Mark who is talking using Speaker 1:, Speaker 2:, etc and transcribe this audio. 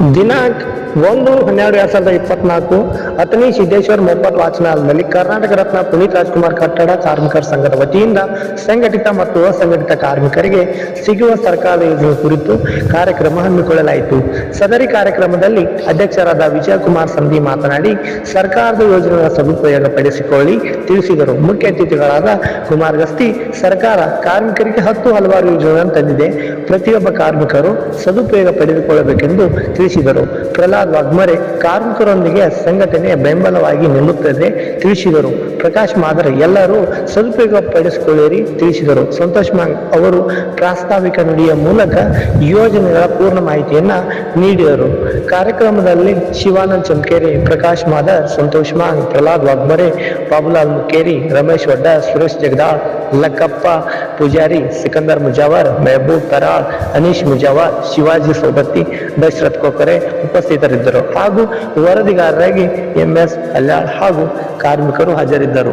Speaker 1: दिनांक ಒಂದು ಹನ್ನೆರಡು ಎರಡ್ ಸಾವಿರದ ಇಪ್ಪತ್ನಾಲ್ಕು ಅಥಣಿ ಸಿದ್ದೇಶ್ವರ ಮೊಪ್ಪತ್ ವಾಚನಾಲಯದಲ್ಲಿ ಕರ್ನಾಟಕ ರತ್ನ ಪುನೀತ್ ರಾಜ್ಕುಮಾರ್ ಕಟ್ಟಡ ಕಾರ್ಮಿಕರ ಸಂಘದ ವತಿಯಿಂದ ಸಂಘಟಿತ ಮತ್ತು ಅಸಂಘಟಿತ ಕಾರ್ಮಿಕರಿಗೆ ಸಿಗುವ ಸರ್ಕಾರದ ಯೋಜನೆ ಕುರಿತು ಕಾರ್ಯಕ್ರಮ ಹಮ್ಮಿಕೊಳ್ಳಲಾಯಿತು. ಸದರಿ ಕಾರ್ಯಕ್ರಮದಲ್ಲಿ ಅಧ್ಯಕ್ಷರಾದ ವಿಜಯಕುಮಾರ್ ಸಂಧಿ ಮಾತನಾಡಿ, ಸರ್ಕಾರದ ಯೋಜನೆಗಳ ಸದುಪಯೋಗ ಪಡಿಸಿಕೊಳ್ಳಿ ತಿಳಿಸಿದರು. ಮುಖ್ಯ ಅತಿಥಿಗಳಾದ ಕುಮಾರ್ ಗಸ್ತಿ ಸರ್ಕಾರ ಕಾರ್ಮಿಕರಿಗೆ ಹತ್ತು ಹಲವಾರು ಯೋಜನೆಗಳನ್ನು ತಂದಿದೆ. ಪ್ರತಿಯೊಬ್ಬ ಕಾರ್ಮಿಕರು ಸದುಪಯೋಗ ಪಡೆದುಕೊಳ್ಳಬೇಕೆಂದು ತಿಳಿಸಿದರು. ಪ್ರಹ್ಲಾದ್ ವಾಗ್ಮರೆ ಕಾರ್ಮಿಕರೊಂದಿಗೆ ಸಂಘಟನೆ ಬೆಂಬಲವಾಗಿ ನಿಲ್ಲುತ್ತದೆ, ತಿಳಿಸಿದರು. ಪ್ರಕಾಶ್ ಮಾದರ್, ಎಲ್ಲರೂ ಸದುಪಯೋಗ ಪಡಿಸಿಕೊಳ್ಳಿರಿ ತಿಳಿಸಿದರು. ಸಂತೋಷ್ ಮಾಂಗ್ ಅವರು ಪ್ರಾಸ್ತಾವಿಕ ನುಡಿಯ ಮೂಲಕ ಯೋಜನೆಗಳ ಪೂರ್ಣ ಮಾಹಿತಿಯನ್ನ ನೀಡಿದರು. ಕಾರ್ಯಕ್ರಮದಲ್ಲಿ ಶಿವಾನಂದ್ ಚಮಕೇರಿ, ಪ್ರಕಾಶ್ ಮಾದರ್, ಸಂತೋಷ್ ಮಾಂಗ್ ಪ್ರಹ್ಲಾದ್ ವಾಗ್ಮರೆ ಬಾಬುಲಾಲ್ ಮುಕ್ಕೇರಿ ರಮೇಶ್ ವಡ್ಡ, ಸುರೇಶ್ ಜಗದಾಳ್ ಲಕ್ಕಪ್ಪ ಪೂಜಾರಿ, ಸಿಕಂದರ್ ಮುಜಾವರ್, ಮೆಹಬೂಬ್ ತರಾಳ್, ಅನೀಶ್ ಮುಜಾವರ್, ಶಿವಾಜಿ ಸೋಬತ್ತಿ, ದಶರಥ್ ಕೊಕ್ಕರೆ ಉಪಸ್ಥಿತರಿದ್ದರು. ಹಾಗೂ ವರದಿಗಾರರಾಗಿ ಎಂಎಸ್ ಅಲ್ಯಾಳ್ ಹಾಗೂ ಕಾರ್ಮಿಕರು ಹಾಜರಿದ್ದರು.